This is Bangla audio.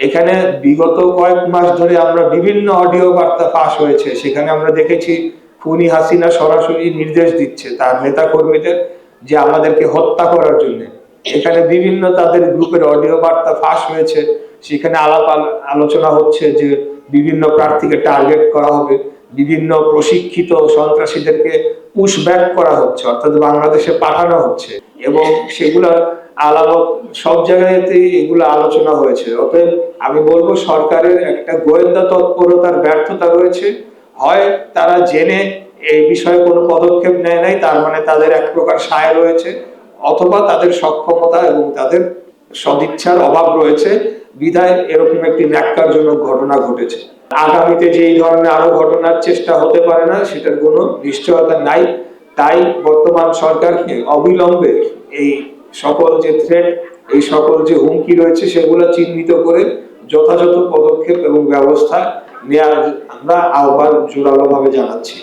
এখানে বিগত কয়েক মাস ধরে আমরা বিভিন্ন অডিও বার্তা ফাঁস হয়েছে। সেখানে আমরা দেখেছি খুনি হাসিনা সরাসরি নির্দেশ দিচ্ছে তার নেতা কর্মীদের যে আমাদেরকে হত্যা করার জন্য। এখানে বিভিন্ন তাদের গ্রুপের অডিও বার্তা ফাঁস হয়েছে। সেখানে আলাপ আল- আলোচনা হচ্ছে যে বিভিন্ন প্রার্থীকে টার্গেট করা হবে। বিভিন্ন প্রশিক্ষিত সন্ত্রাসীদেরকে পুশ ব্যাক করা হচ্ছে, অর্থাৎ বাংলাদেশে পাঠানো হচ্ছে। এবং সেগুলা আলামত সব জায়গাতেই এগুলো আলোচনা হয়েছে। অতএব আমি বলব সরকারের একটা গোয়েন্দা তৎপরতার ব্যর্থতা রয়েছে। হয় তারা জেনে এই বিষয়ে কোনো পদক্ষেপ নেয় নাই, তার মানে তাদের এক প্রকার সায় রয়েছে, অথবা তাদের সক্ষমতা এবং তাদের সদিচ্ছার অভাব রয়েছে। বিধায় এরকম একটি ন্যাক্কারজনক ঘটনা ঘটেছে। আগামীতে যে এই ধরনের আরও ঘটনার চেষ্টা হতে পারে না, সেটার কোনো নিশ্চয়তা নাই। তাই বর্তমান সরকারকে অবিলম্বে এই সকল যে থ্রেট এই সকল যে হুমকি রয়েছে, সেগুলো চিহ্নিত করে যথাযথ পদক্ষেপ এবং ব্যবস্থা নেওয়ার আমরা আহ্বান জোরালো ভাবে জানাচ্ছি।